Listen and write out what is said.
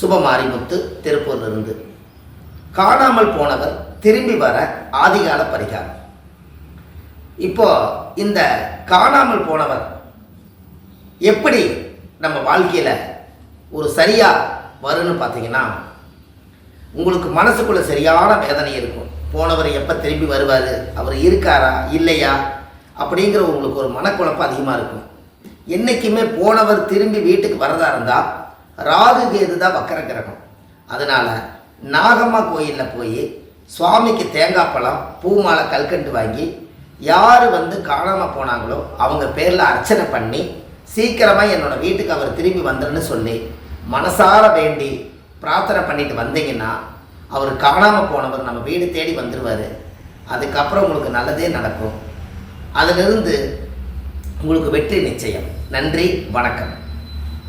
சுபமாரிமுத்து திருப்பூர்லிருந்து. காணாமல் போனவர் திரும்பி வர ஆதிகால பரிகாரம். இப்போ இந்த காணாமல் போனவர் எப்படி நம்ம வாழ்க்கையில் ஒரு சரியாக வரும்னு பார்த்தீங்கன்னா உங்களுக்கு மனசுக்குள்ள சரியான வேதனை இருக்கும். போனவர் எப்போ திரும்பி வருவார்? அவர் இருக்காரா? இல்லையா? அப்படிங்கிற உங்களுக்கு ஒரு மனக்குழப்பம் அதிகமாக இருக்கும். என்றைக்குமே போனவர் திரும்பி வீட்டுக்கு வரதா இருந்தால் ராகு கேது தான் வக்கர கிரகம். அதனால் நாகம்மா கோயிலில் போய் சுவாமிக்கு தேங்காய் பழம் பூ மாலை கல்கண்டு வாங்கி யார் வந்து காணாமல் போனாங்களோ அவங்க பேரில் அர்ச்சனை பண்ணி சீக்கிரமாக என்னோட வீட்டுக்கு அவர் திரும்பி வந்துருன்னு சொல்லி மனசார வேண்டி பிரார்த்தனை பண்ணிட்டு வந்தீங்கன்னா அவர் காணாமல் போனவர் நம்ம வீடு தேடி வந்துடுவார் அதுக்கப்புறம் உங்களுக்கு நல்லதே நடக்கும். அதிலிருந்து உங்களுக்கு வெற்றி நிச்சயம். நன்றி வணக்கம்.